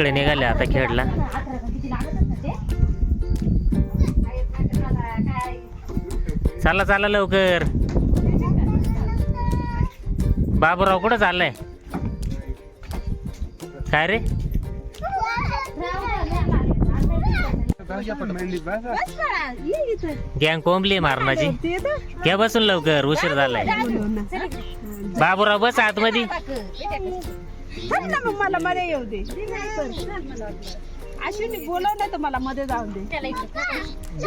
सगळे निघाले आता खेळला. चला चला लवकर. बाबूराव कुठं चाललाय? काय रे? गँग कोंबली आहे मारणाची. घ्या बसून लवकर उशीर झालाय. बाबूराव बस आतमध्ये. थांब ना मग मला मध्ये येऊ दे. अश्विनी बोलव नाही तर मला मध्ये जाऊन दे.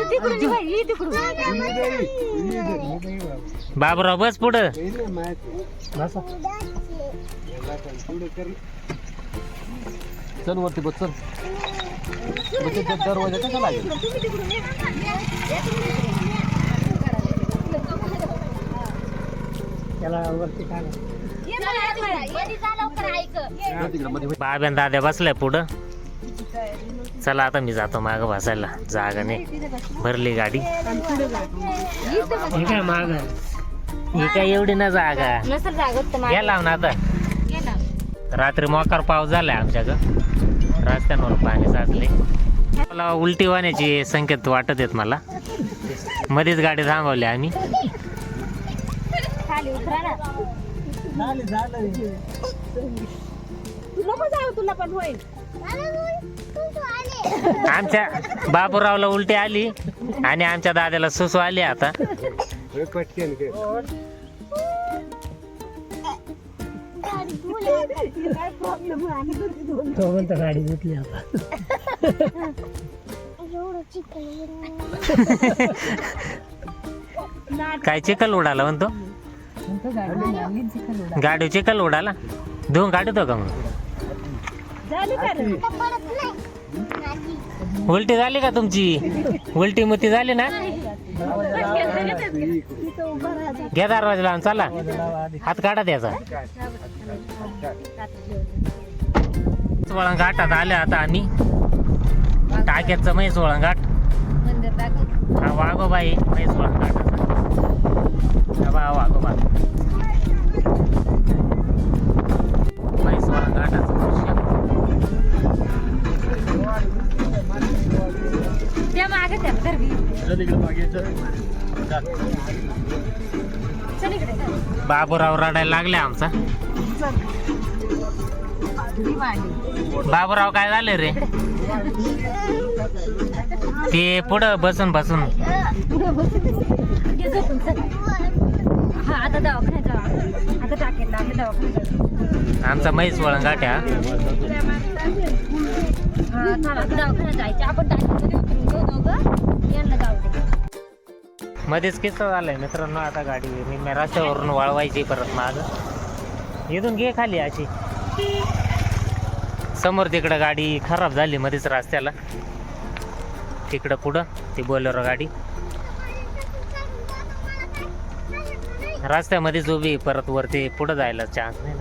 तिकडून ये बाई, ये तिकडून. बाबूराव बस पुढं. चल वरती बस चल. दरवाजा कसा लागेल? जा तिकडं मध्ये बाब्यान दाद्या बसलाय पुढं. चला आता मी जातो माग बसायला. जागा नाही. भरली गाडी. हे काय माग? हे काय एवढी ना जागा? नसेल जागत तर घ्या लावून आता. रात्री मोकार पाऊस झालाय आमच्याकडं. रस्त्यांवर पाणी साचले मला उलटी वाहण्याची संकेत वाटत आहेत मला. मध्येच गाडी थांबवली आम्ही. तू नको जाऊ तुला पण होईल आमच्या बाबूरावला उलटी आली आणि आमच्या दादाला सुसू आली आता. काय प्रॉब्लेम तो म्हणतो गाडी घेतली आता. काय चिखल उडाला म्हणतो? गाडी चिखल उडाला धुवून काढतो का मग? उलटी झाली का तुमची? उलटी मुती झाली ना? घ्या दरवाजा लावून चला. हात काढा त्याचा. वळण घाटात आले आता आम्ही. टाक्याचं म्हैस वळण घाट हा वाघोबा आहे. म्हैस वळण घाटाचा हा बा वाघोबा म्हैस वळण घाटाचं दृश्य त्या मागे त्या गरबी. बाबूराव रडायला लागले आमचा. बाबूराव काय झालं रे? ते पुढं बसून बसून. आमचा मैस वळण गाठ्या मध्येच किस्सा झालाय मित्रांनो आता गाडी मी रस्त्यावरून वळवायची परत माग. इथून घे खाली अशी. समोर तिकडं गाडी खराब झाली मध्येच रस्त्याला. तिकडं पुढं ती बोलेरो गाडी. रस्त्यामध्येच उभी परत वरती पुढं जायला चान्स नाही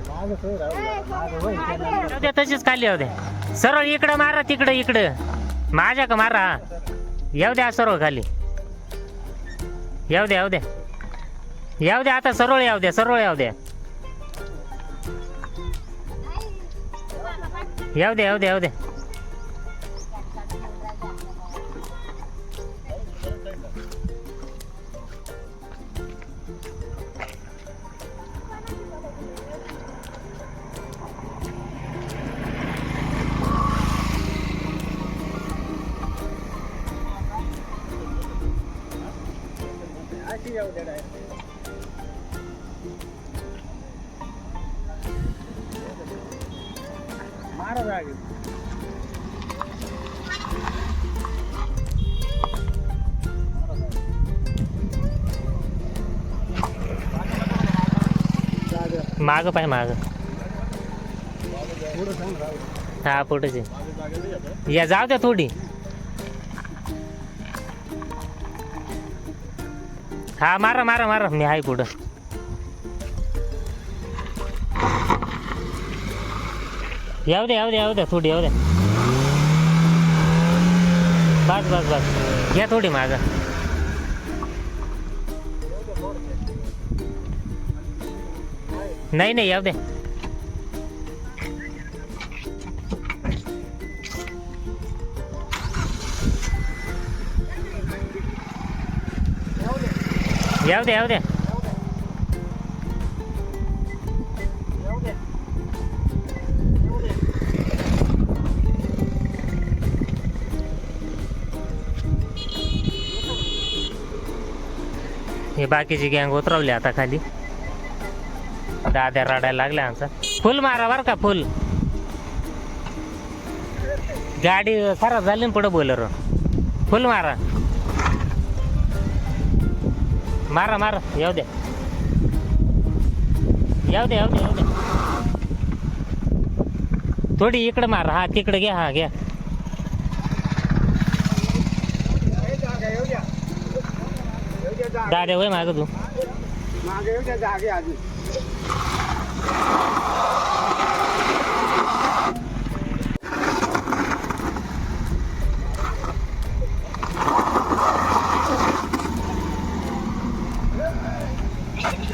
जाऊ द्या तशीच खाली येऊ द्या. सरळ इकडं मारा तिकडं इकडं. माझ्या का मारा? येऊ द्या सरळ खाली. येऊ द्या येऊ द्या. येऊ द्या आता सरळ येऊ द्या सरळ येऊ द्या. येऊ द्या येऊ द्या येऊ द्या माग पाय माग. हा पुढेच आहे. या जाऊ द्या थोडी. हा मारा मारा मारा. मी आहे पुढं. ಯಾವುದೇ ಯಾವುದೇ ಯಾವುದೇ થોಡಿ ಯಾವುದೇ બસ બસ બસ ગયા થોડી માગ નહીં નહીં આવદે આવદે આવદે हे बाकीची गँग उतरवली आता खाली. दाद्या रडायला लागल्या आमचा. फुल मारा बर का फुल. गाडी खराब झाली ना पुढं बोलर फुल मारा. मारा मारा. येऊ द्या. येऊ द्या येऊ द्या येऊ द्या. थोडी इकडे मारा. हा तिकडे घ्या हा घ्या. दाद्या वय माग तू.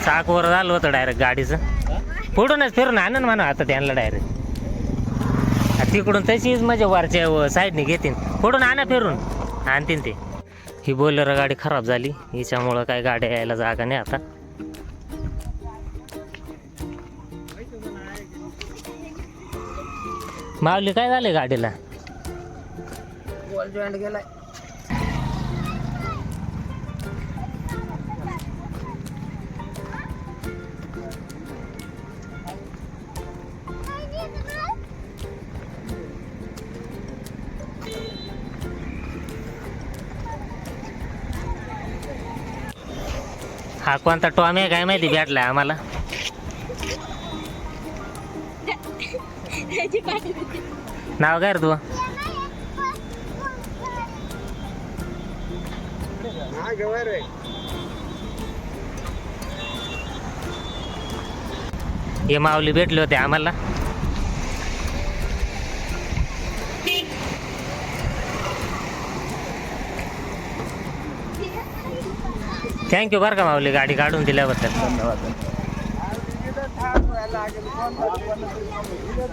चाक वर झालं होतं डायरेक्ट गाडीचं. पुढूनच फिरून आणन म्हणा आता त्यांना डायरेक्ट तिकडून तशीच म्हणजे वरच्या साईडने घेतील पुढून आणा फिरून. आणतील ते. ही बोलेरो गाडी खराब झाली. हिच्यामुळं काय गाड्या यायला जागा नाही आता. माऊली काय झाले गाडीला? हा कोणता टॉम आहे काय माहिती भेटलाय आम्हाला? नाव काय रे तू हे माऊली भेटले होते आम्हाला. थँक्यू बरं का माऊली गाडी काढून दिल्याबद्दल.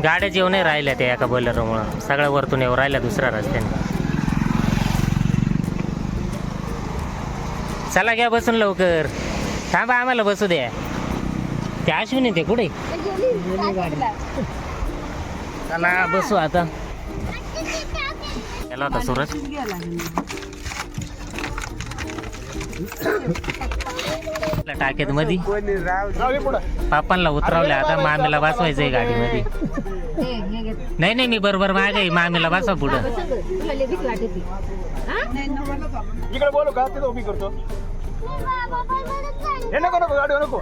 गाड्याच येऊ नाही राहिल्या त्या एका बोलेरोमुळं. सगळ्या वरतून येऊ राहिल्या दुसऱ्या रस्त्याने. चला घ्या बसून लवकर. थांबा आम्हाला बसू द्या. ते अश्विनी ते कुठे? चला बसू आता. गेला होता सूरज. टाकेत मधी पापांना उतरवलं आता मामीला बसवायचंय गाडीमध्ये. नाही नाही मी बरोबर मागे मामीला बसवा पुढं. इकडे बोलू का? तिथं उभी करतो. हे नको नको गाडी नको.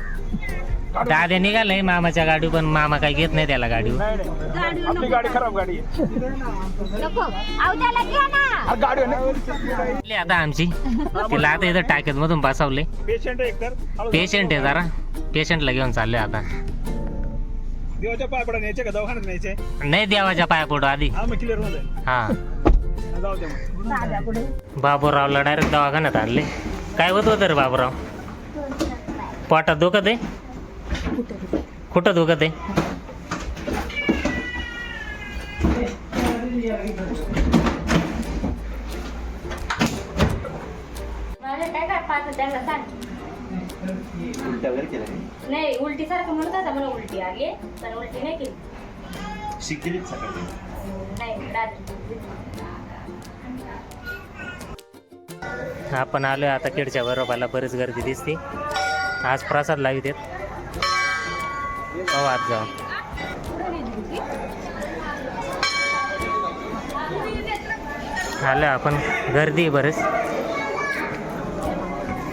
दाद्या निघालय मामाच्या गाडी पण मामा काही घेत नाही त्याला गाडीवर. आपली गाडी खराब गाडी आहे. अरे गाडी आहे ना. आली आता आमची. तिला आता इथं टाकेत मधून बसवले. पेशंट आहे एकतर हळू पेशंट आहे जरा. पेशंटला घेऊन चाललोय आता. देवाच्या पाय पडा न्यायचे का? दवाखान्यात न्यायचे? नाही देवाच्या पाया पडू आधी. हा मग क्लिअर होऊन जाईल. हा. जाऊ द्या मग. बाबूरावला डायरेक्ट दवाखान्यात आणले. काय होत होतं रे बाबूराव? पोटात दुखत आहे? कुठं दुखत आहे? नाही उलटी सारखं म्हणत होता मला उलटी आली. पण उलटी नाही केली. शिकलीच सकाळी. नाही रात्री. आपण आलोय आता केडच्या बरोबाला बरीच गर्दी दिसते. आज प्रसाद लावित आहेत. हो आज जाऊ आलं आपण गर्दी आहे बरेच.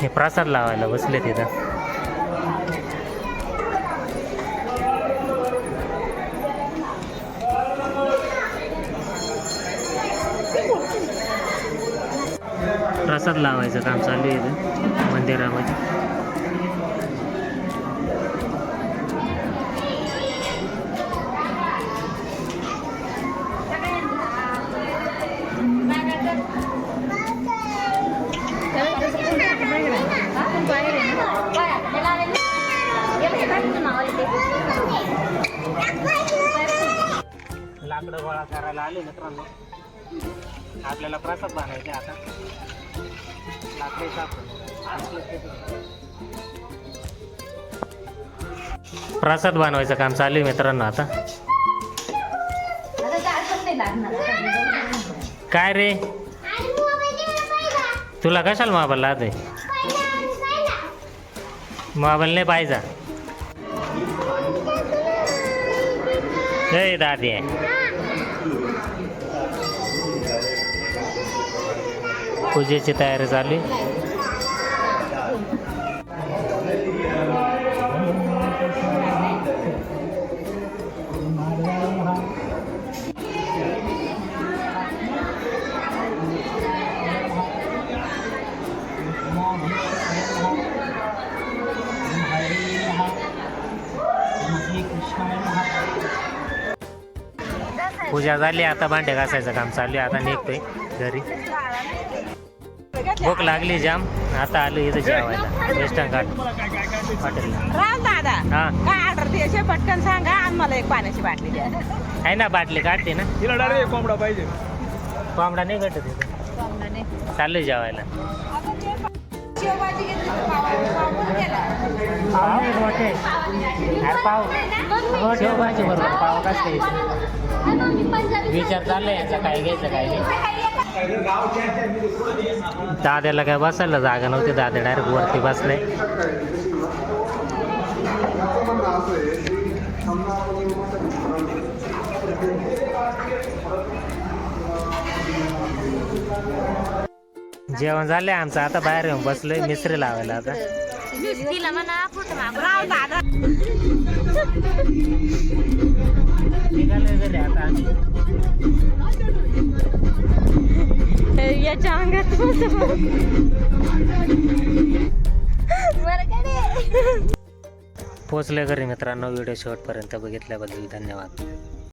हे प्रसाद लावायला बसले तिथं. प्रसाद लावायचं काम चालू आहे इथं मंदिरामध्ये. लाकडं गोळा करायला आले मित्रांनो. आपल्याला प्रसाद बांधायचे आता. लाकडे प्रसाद बनवायचं काम चालू आहे मित्रांनो आता. काय रे? तुला कशाला मोबाईल लावतोय? मोबाईल नाही पाहिजे. हे दादी. पूजेची तयारी चालू आहे. पूजा झाली आता भांडे घासायचं काम चालू आहे आता निघतोय घरी भूक लागली जाम. आता आलो इथं जेवायला. वेस्टर्न घाट हॉटेलला. राम दादा. हा. काय ऑर्डर द्यायचे? पटकन सांगा. आणि मला एक पाण्याची बाटली द्या. आहे ना बाटली? काढते ना. तिला डायरेक्ट कोंबडा पाहिजे. कोंबडा नाही भेटत इथं. चाललोय जेवायला. पाव एक मोठे अरे पाव. शेवभाजी बरोबर. पाव कसं घ्यायचं विचार चाललाय याचा काय घ्यायचं काय नाही. दाद्याला काय बसायला जागा नव्हती दादा डायरेक्ट वरती बसले. जेवण झालंय आमचं. आता बाहेर येऊन बसलोय मिसरी लावायला आता. तिला म्हणा फोटो मागून राम दादा. निघालोय घरी आता आम्ही. याच्या अंगात पोचले घरी मित्रांनो व्हिडिओ शेवटपर्यंत बघितल्याबद्दल धन्यवाद.